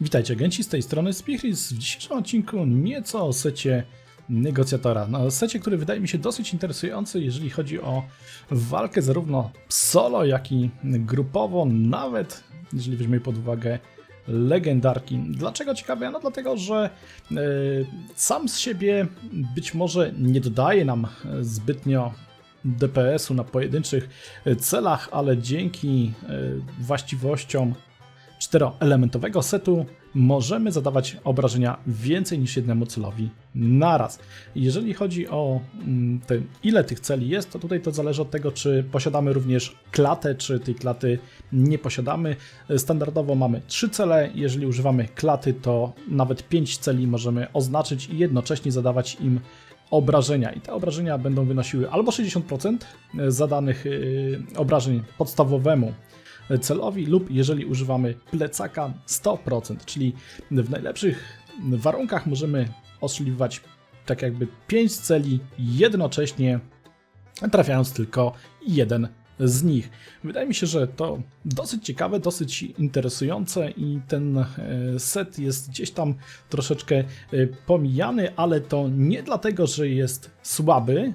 Witajcie agenci, z tej strony Spichris. W dzisiejszym odcinku nieco o secie negocjatora. No, secie, który wydaje mi się dosyć interesujący, jeżeli chodzi o walkę zarówno solo, jak i grupowo, nawet jeżeli weźmiemy pod uwagę legendarki. Dlaczego ciekawe? No dlatego, że e, sam z siebie być może nie dodaje nam zbytnio DPS-u na pojedynczych celach, ale dzięki e, właściwościom czteroelementowego setu możemy zadawać obrażenia więcej niż jednemu celowi naraz. Jeżeli chodzi o mm, ile tych celi jest, to tutaj to zależy od tego, czy posiadamy również klatę, czy tej klaty nie posiadamy. Standardowo mamy 3 cele, jeżeli używamy klaty, to nawet 5 celi możemy oznaczyć i jednocześnie zadawać im obrażenia. I te obrażenia będą wynosiły albo 60% zadanych yy, obrażeń podstawowemu celowi lub jeżeli używamy plecaka 100%, czyli w najlepszych warunkach możemy ostrzeliwać tak jakby 5 celi jednocześnie, trafiając tylko jeden z nich. Wydaje mi się, że to dosyć ciekawe, dosyć interesujące i ten e, set jest gdzieś tam troszeczkę e, pomijany, ale to nie dlatego, że jest słaby,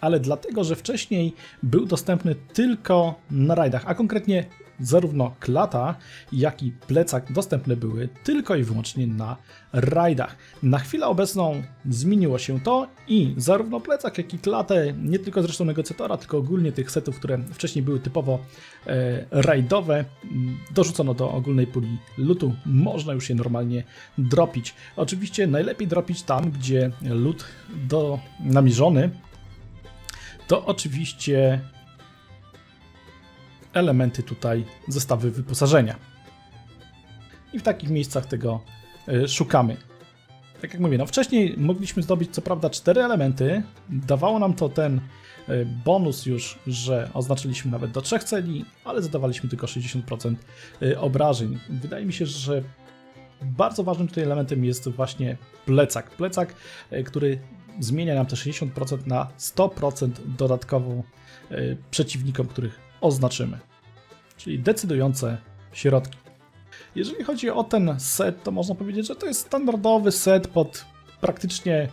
ale dlatego, że wcześniej był dostępny tylko na rajdach, a konkretnie zarówno klata, jak i plecak dostępne były tylko i wyłącznie na rajdach. Na chwilę obecną zmieniło się to i zarówno plecak, jak i klatę, nie tylko zresztą negocjatora, tylko ogólnie tych setów, które wcześniej były typowo e, rajdowe, dorzucono do ogólnej puli lutu. Można już je normalnie dropić. Oczywiście najlepiej dropić tam, gdzie lut do namierzony to oczywiście elementy tutaj, zestawy wyposażenia. I w takich miejscach tego y, szukamy. Tak jak mówię, no wcześniej mogliśmy zdobyć co prawda cztery elementy, dawało nam to ten y, bonus już, że oznaczyliśmy nawet do trzech celi, ale zadawaliśmy tylko 60% y, obrażeń. Wydaje mi się, że bardzo ważnym tutaj elementem jest właśnie plecak. Plecak, który zmienia nam te 60% na 100% dodatkowo przeciwnikom, których oznaczymy. Czyli decydujące środki. Jeżeli chodzi o ten set, to można powiedzieć, że to jest standardowy set pod praktycznie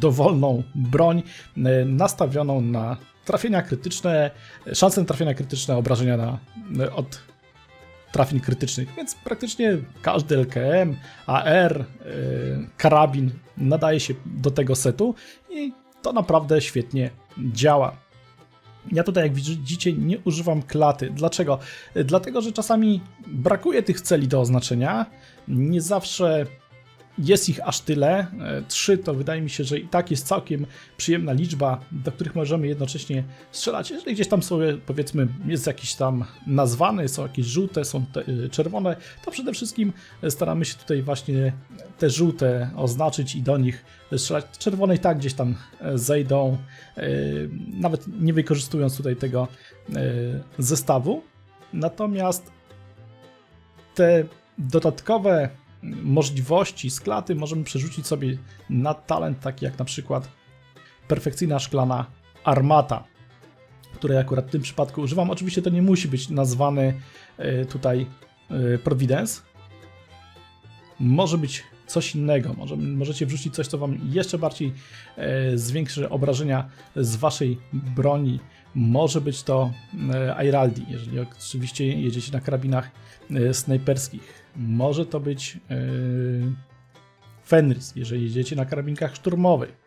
dowolną broń e, nastawioną na trafienia krytyczne, szanse na trafienia krytyczne, obrażenia na, e, od trafień krytycznych, więc praktycznie każdy LKM, AR, e, karabin nadaje się do tego setu i to naprawdę świetnie działa. Ja tutaj, jak widzicie, nie używam klaty. Dlaczego? Dlatego, że czasami brakuje tych celi do oznaczenia. Nie zawsze jest ich aż tyle. E, trzy to wydaje mi się, że i tak jest całkiem przyjemna liczba, do których możemy jednocześnie strzelać. Jeżeli gdzieś tam sobie, powiedzmy, jest jakiś tam nazwany, są jakieś żółte, są e, czerwone, to przede wszystkim staramy się tutaj właśnie te żółte oznaczyć i do nich strzelać. Czerwone i tak gdzieś tam e, zejdą, nawet nie wykorzystując tutaj tego zestawu. Natomiast te dodatkowe możliwości z klaty możemy przerzucić sobie na talent taki jak na przykład perfekcyjna szklana armata, której akurat w tym przypadku używam. Oczywiście to nie musi być nazwany e, tutaj e, Providence. Może być coś innego. Może, możecie wrzucić coś, co Wam jeszcze bardziej e, zwiększy obrażenia z Waszej broni. Może być to Airaldi, jeżeli oczywiście jedziecie na karabinach snajperskich może to być yy, Fenris, jeżeli jedziecie na karabinkach szturmowych.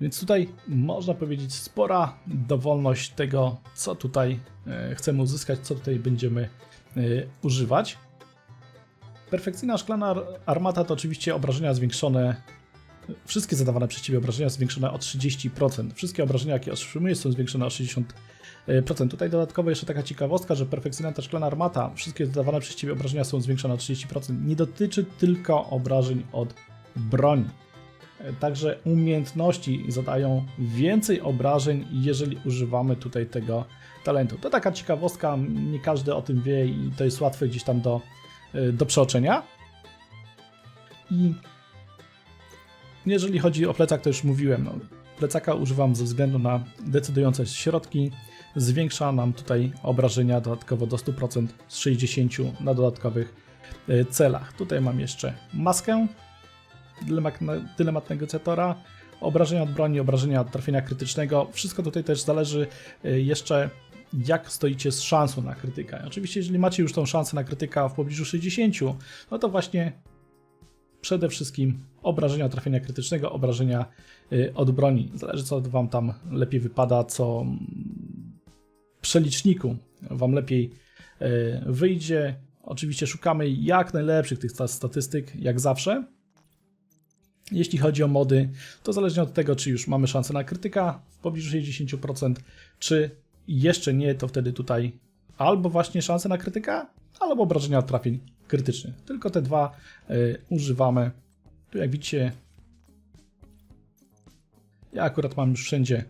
Więc tutaj można powiedzieć spora dowolność tego, co tutaj chcemy uzyskać, co tutaj będziemy używać. Perfekcyjna szklana armata to oczywiście obrażenia zwiększone, wszystkie zadawane przez Ciebie obrażenia zwiększone o 30%. Wszystkie obrażenia, jakie otrzymujesz są zwiększone o 60%. E, tutaj dodatkowo jeszcze taka ciekawostka, że perfekcyjna szklana armata, wszystkie zadawane przez Ciebie obrażenia są zwiększone o 30%. Nie dotyczy tylko obrażeń od broni. Także umiejętności zadają więcej obrażeń, jeżeli używamy tutaj tego talentu. To taka ciekawostka, nie każdy o tym wie i to jest łatwe gdzieś tam do, e, do przeoczenia. I jeżeli chodzi o plecak, to już mówiłem, no, plecaka używam ze względu na decydujące środki, zwiększa nam tutaj obrażenia dodatkowo do 100% z 60 na dodatkowych e, celach. Tutaj mam jeszcze maskę, dylemat, negocjatora, obrażenia od broni, obrażenia od trafienia krytycznego. Wszystko tutaj też zależy e, jeszcze jak stoicie z szansą na krytyka. Oczywiście jeżeli macie już tą szansę na krytyka w pobliżu 60, no to właśnie przede wszystkim obrażenia trafienia krytycznego, obrażenia y, od broni. Zależy co wam tam lepiej wypada, co mm, przeliczniku wam lepiej y, wyjdzie. Oczywiście szukamy jak najlepszych tych sta- statystyk, jak zawsze. Jeśli chodzi o mody, to zależnie od tego, czy już mamy szansę na krytyka w pobliżu 60%, czy jeszcze nie, to wtedy tutaj albo właśnie szansę na krytyka, albo obrażenia trafień krytycznych. Tylko te dwa y, używamy. Tu jak widzicie, ja akurat mam już wszędzie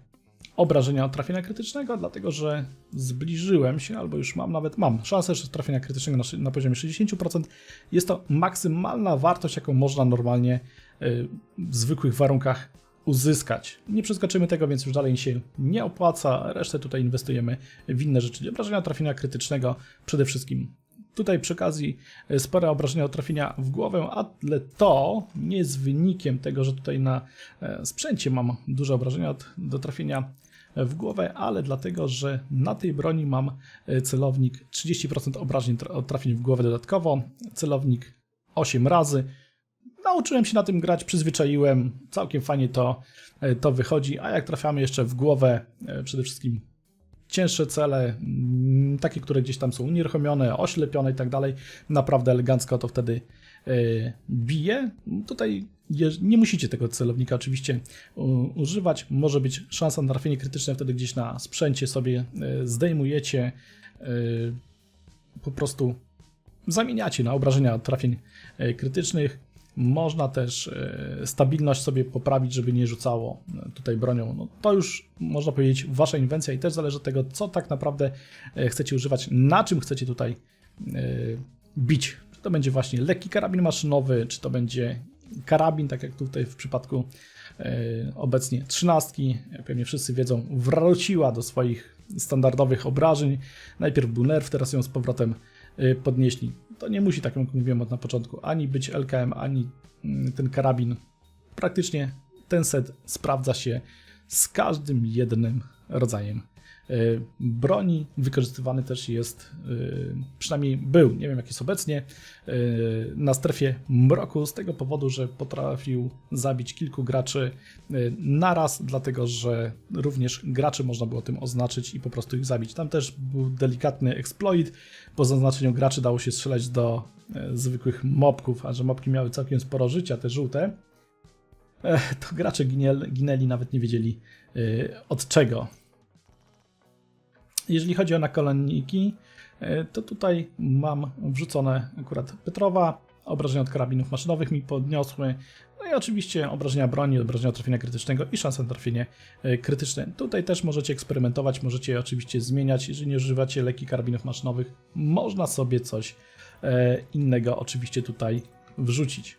obrażenia od trafienia krytycznego, dlatego że zbliżyłem się, albo już mam nawet, mam szansę jeszcze trafienia krytycznego na, na poziomie 60%. Jest to maksymalna wartość, jaką można normalnie y, w zwykłych warunkach uzyskać. Nie przeskoczymy tego, więc już dalej się nie opłaca. Resztę tutaj inwestujemy w inne rzeczy. Obrażenia trafienia krytycznego przede wszystkim. Tutaj przy okazji e, spore obrażenia od trafienia w głowę, ale to nie jest wynikiem tego, że tutaj na e, sprzęcie mam duże obrażenia od, do trafienia w głowę, ale dlatego, że na tej broni mam e, celownik 30% obrażeń od trafień w głowę dodatkowo, celownik 8 razy, nauczyłem się na tym grać, przyzwyczaiłem, całkiem fajnie to, to wychodzi, a jak trafiamy jeszcze w głowę, przede wszystkim cięższe cele, mm, takie, które gdzieś tam są unieruchomione, oślepione i tak dalej, naprawdę elegancko to wtedy e, bije. Tutaj nie musicie tego celownika oczywiście używać, może być szansa na trafienie krytyczne wtedy gdzieś na sprzęcie sobie e, zdejmujecie, e, po prostu zamieniacie na obrażenia trafień krytycznych. Można też e, stabilność sobie poprawić, żeby nie rzucało e, tutaj bronią. No, to już można powiedzieć wasza inwencja i też zależy od tego, co tak naprawdę e, chcecie używać, na czym chcecie tutaj bić. Czy to będzie właśnie lekki karabin maszynowy, czy to będzie karabin, tak jak tutaj w przypadku obecnie trzynastki. Jak pewnie wszyscy wiedzą, wróciła do swoich standardowych obrażeń. Najpierw był nerw, teraz ją z powrotem podnieśli. To nie musi, tak jak mówiłem od na początku, ani być LKM, ani mm, ten karabin. Praktycznie ten set sprawdza się z każdym jednym rodzajem broni. Wykorzystywany też jest, y, przynajmniej był, nie wiem jak jest obecnie, y, na strefie mroku z tego powodu, że potrafił zabić kilku graczy naraz, dlatego że również graczy można było tym oznaczyć i po prostu ich zabić. Tam też był delikatny exploit. Po zaznaczeniu graczy dało się strzelać do e, zwykłych mobków, a że mobki miały całkiem sporo życia, te żółte, e, to gracze ginęli, ginęli nawet nie wiedzieli e, od czego. Jeżeli chodzi o nakolenniki, e, to tutaj mam wrzucone akurat Petrowa, obrażenia od karabinów maszynowych mi podniosły, no i oczywiście obrażenia broni, obrażenia trafienia krytycznego i szansa na trafienie e, krytyczne. Tutaj też możecie eksperymentować, możecie oczywiście zmieniać, jeżeli nie używacie lekki karabinów maszynowych, można sobie coś e, innego oczywiście tutaj wrzucić.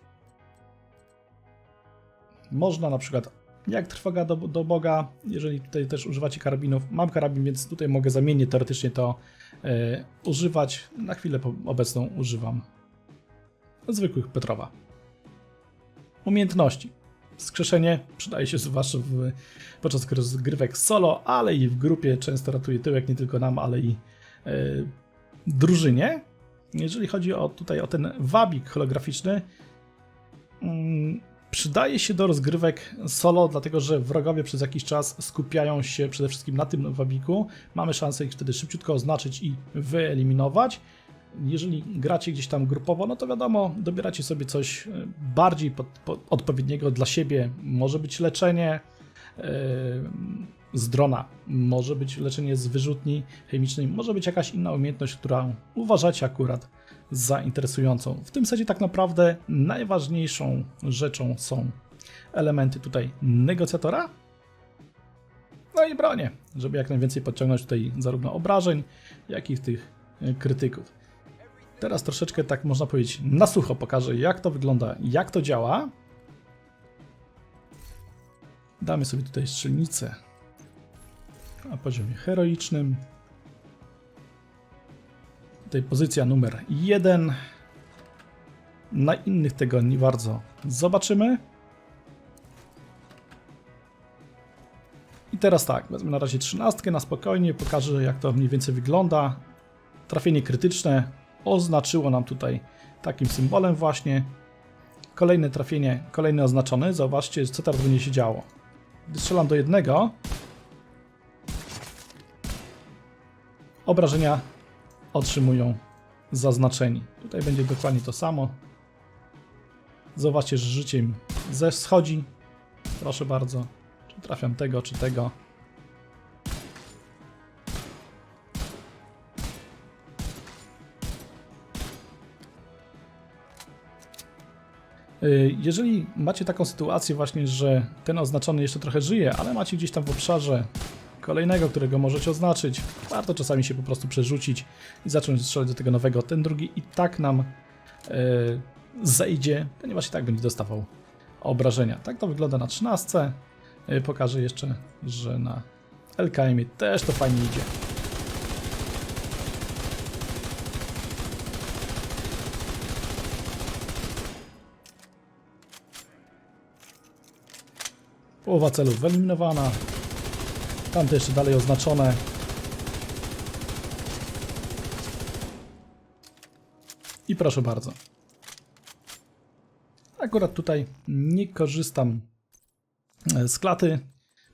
Można na przykład jak trwoga do, do Boga, jeżeli tutaj też używacie karabinów. Mam karabin, więc tutaj mogę zamiennie teoretycznie to e, używać. Na chwilę obecną używam zwykłych Petrowa. Umiejętności. Skrzeszenie przydaje się zwłaszcza w, podczas rozgrywek solo, ale i w grupie. Często ratuje tyłek nie tylko nam, ale i e, drużynie. Jeżeli chodzi o tutaj o ten wabik holograficzny, mm, przydaje się do rozgrywek solo, dlatego że wrogowie przez jakiś czas skupiają się przede wszystkim na tym wabiku. Mamy szansę ich wtedy szybciutko oznaczyć i wyeliminować. Jeżeli gracie gdzieś tam grupowo, no to wiadomo, dobieracie sobie coś e, bardziej pod, pod, odpowiedniego dla siebie. Może być leczenie yy, z drona, może być leczenie z wyrzutni chemicznej, może być jakaś inna umiejętność, którą uważacie akurat za interesującą. W tym secie tak naprawdę najważniejszą rzeczą są elementy tutaj negocjatora, no i bronie, żeby jak najwięcej podciągnąć tutaj zarówno obrażeń, jak i tych e, krytyków. Teraz troszeczkę tak można powiedzieć na sucho pokażę jak to wygląda, jak to działa. Damy sobie tutaj strzelnicę na poziomie heroicznym. Tutaj pozycja numer 1. Na innych tego nie bardzo zobaczymy. I teraz tak, wezmę na razie trzynastkę na spokojnie, pokażę jak to mniej więcej wygląda. Trafienie krytyczne oznaczyło nam tutaj takim symbolem właśnie. Kolejne trafienie, kolejne oznaczone. Zobaczcie, co teraz będzie się działo. Gdy strzelam do jednego, obrażenia otrzymują zaznaczeni. Tutaj będzie dokładnie to samo. Zobaczcie, że życie im ze schodzi. Proszę bardzo. Czy trafiam tego, czy tego. Y, Jeżeli macie taką sytuację właśnie, że ten oznaczony jeszcze trochę żyje, ale macie gdzieś tam w obszarze kolejnego, którego możecie oznaczyć, warto czasami się po prostu przerzucić i zacząć strzelać do tego nowego. Ten drugi i tak nam y, zejdzie, ponieważ i tak będzie dostawał obrażenia. Tak to wygląda na 13. Y, Pokażę jeszcze, że na LKM też to fajnie idzie. Połowa celów wyeliminowana. Tamte jeszcze dalej oznaczone. I proszę bardzo. Akurat tutaj nie korzystam e, z klaty.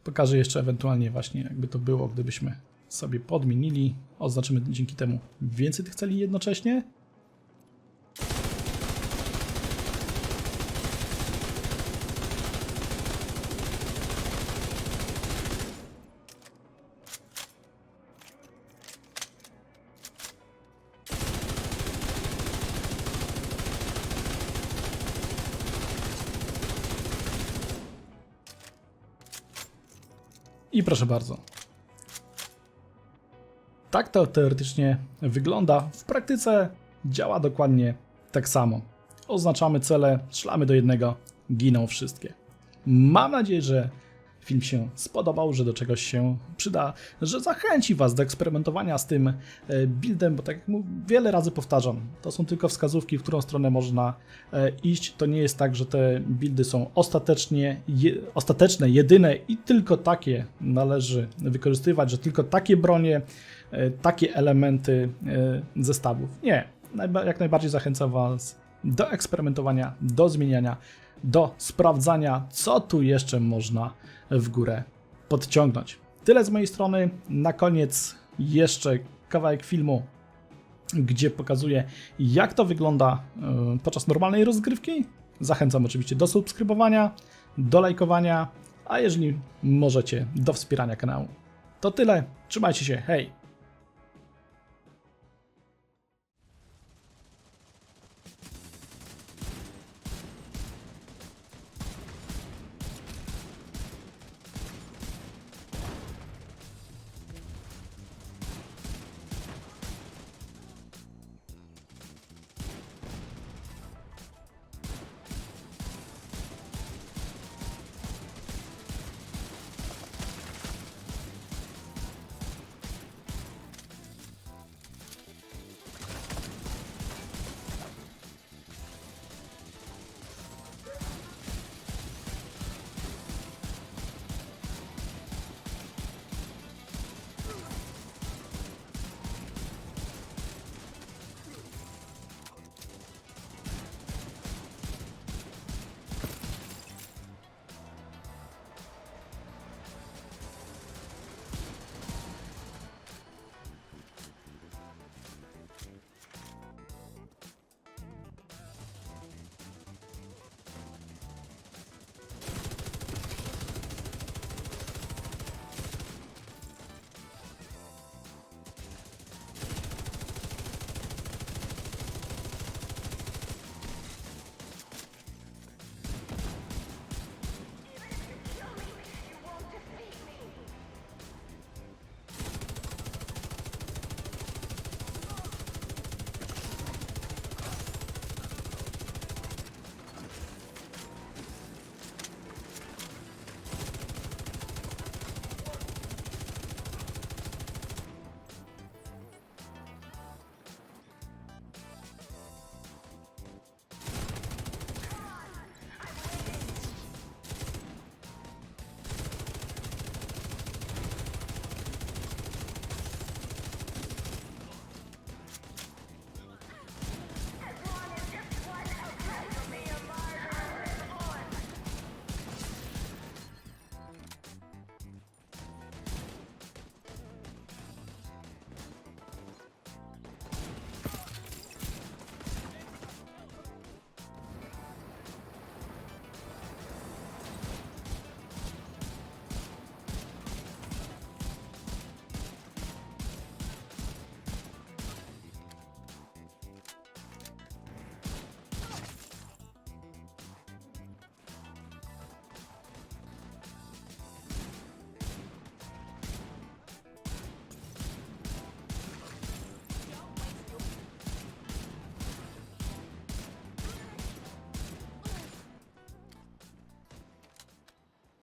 Pokażę jeszcze ewentualnie właśnie jakby to było, gdybyśmy sobie podmienili. Oznaczymy dzięki temu więcej tych celi jednocześnie. I proszę bardzo. Tak to teoretycznie wygląda. W praktyce działa dokładnie tak samo. Oznaczamy cele, strzelamy do jednego, giną wszystkie. Mam nadzieję, że film się spodobał, że do czegoś się przyda, że zachęci Was do eksperymentowania z tym e, buildem, bo tak jak wiele razy powtarzam, to są tylko wskazówki, w którą stronę można e, iść. To nie jest tak, że te buildy są ostatecznie, je, ostateczne, jedyne i tylko takie należy wykorzystywać, że tylko takie bronie, e, takie elementy zestawów. Nie. Jak najbardziej zachęcam Was do eksperymentowania, do zmieniania, do sprawdzania, co tu jeszcze można w górę podciągnąć. Tyle z mojej strony. Na koniec jeszcze kawałek filmu, gdzie pokazuję, jak to wygląda e, podczas normalnej rozgrywki. Zachęcam oczywiście do subskrybowania, do lajkowania, a jeżeli możecie, do wspierania kanału. To tyle. Trzymajcie się. Hej!